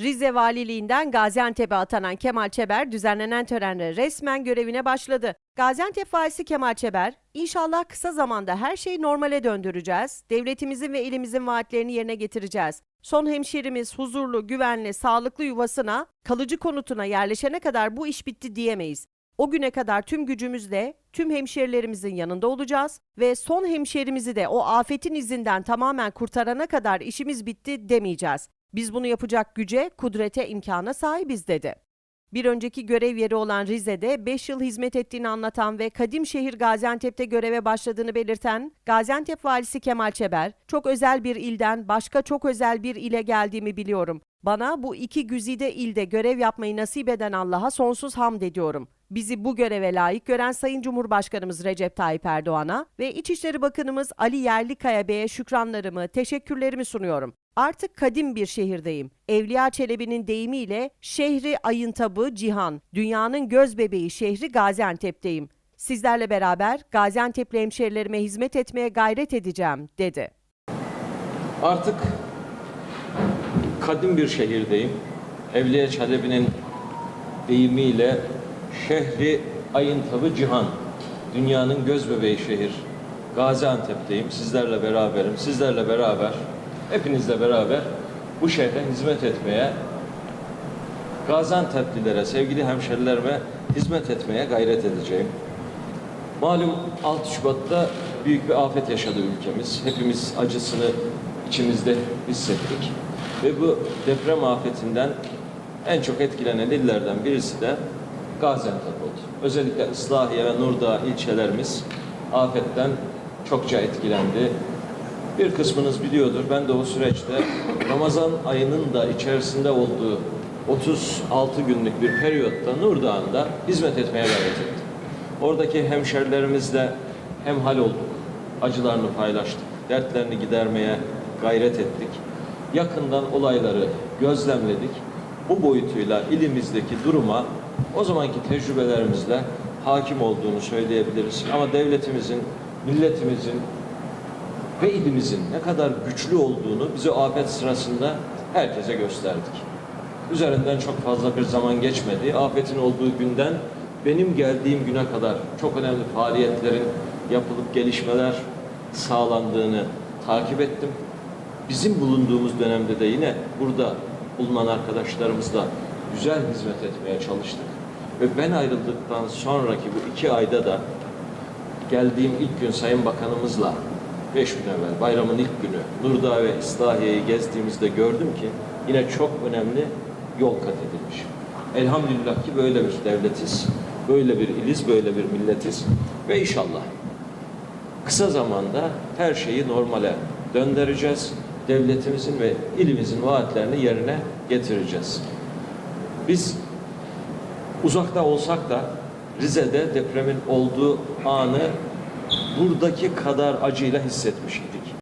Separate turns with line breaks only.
Rize Valiliğinden Gaziantep'e atanan Kemal Çeber düzenlenen törenle resmen görevine başladı. Gaziantep Valisi Kemal Çeber, inşallah kısa zamanda her şeyi normale döndüreceğiz, devletimizin ve ilimizin vaatlerini yerine getireceğiz. Son hemşerimiz huzurlu, güvenli, sağlıklı yuvasına, kalıcı konutuna yerleşene kadar bu iş bitti diyemeyiz. O güne kadar tüm gücümüzle tüm hemşerilerimizin yanında olacağız ve son hemşerimizi de o afetin izinden tamamen kurtarana kadar işimiz bitti demeyeceğiz. Biz bunu yapacak güce, kudrete, imkana sahibiz dedi. Bir önceki görev yeri olan Rize'de 5 yıl hizmet ettiğini anlatan ve kadim şehir Gaziantep'te göreve başladığını belirten Gaziantep Valisi Kemal Çeber, çok özel bir ilden başka çok özel bir ile geldiğimi biliyorum. Bana bu iki güzide ilde görev yapmayı nasip eden Allah'a sonsuz hamd ediyorum. Bizi bu göreve layık gören Sayın Cumhurbaşkanımız Recep Tayyip Erdoğan'a ve İçişleri Bakanımız Ali Yerlikaya Bey'e şükranlarımı, teşekkürlerimi sunuyorum. Artık kadim bir şehirdeyim. Evliya Çelebi'nin deyimiyle şehri ayıntabı cihan, dünyanın göz bebeği şehri Gaziantep'teyim. Sizlerle beraber Gaziantep'li hemşerilerime hizmet etmeye gayret edeceğim, dedi.
Artık kadim bir şehirdeyim. Evliya Çelebi'nin deyimiyle şehri ayıntabı cihan, dünyanın göz bebeği şehir. Gaziantep'teyim. Sizlerle beraberim. Sizlerle beraber, hepinizle beraber bu şehre hizmet etmeye, Gaziantep'lilere, sevgili hemşerilerime hizmet etmeye gayret edeceğim. Malum 6 Şubat'ta büyük bir afet yaşadı ülkemiz. Hepimiz acısını içimizde hissettik. Ve bu deprem afetinden en çok etkilenen illerden birisi de Gaziantep oldu. Özellikle Islahiye ve Nurdağ ilçelerimiz afetten çokça etkilendi. Bir kısmınız biliyordur. Ben de o süreçte Ramazan ayının da içerisinde olduğu 36 günlük bir periyotta Nurdağ'ında hizmet etmeye gayret ettim. Oradaki hemşerilerimizle hemhal olduk. Acılarını paylaştık. Dertlerini gidermeye gayret ettik. Yakından olayları gözlemledik. Bu boyutuyla ilimizdeki duruma o zamanki tecrübelerimizle hakim olduğunu söyleyebiliriz. Ama devletimizin, milletimizin ve ilimizin ne kadar güçlü olduğunu bize afet sırasında herkese gösterdik. Üzerinden çok fazla bir zaman geçmedi. Afetin olduğu günden benim geldiğim güne kadar çok önemli faaliyetlerin yapılıp gelişmeler sağlandığını takip ettim. Bizim bulunduğumuz dönemde de yine burada bulunan arkadaşlarımızla güzel hizmet etmeye çalıştık. Ve ben ayrıldıktan sonraki bu iki ayda da geldiğim ilk gün Sayın Bakanımızla beş gün evvel bayramın ilk günü Nurdağ ve İslahiye'yi gezdiğimizde gördüm ki yine çok önemli yol kat edilmiş. Elhamdülillah ki böyle bir devletiz, böyle bir iliz, böyle bir milletiz ve inşallah kısa zamanda her şeyi normale döndüreceğiz. Devletimizin ve ilimizin vaatlerini yerine getireceğiz. Biz uzakta olsak da Rize'de depremin olduğu anı buradaki kadar acıyla hissetmiş idik.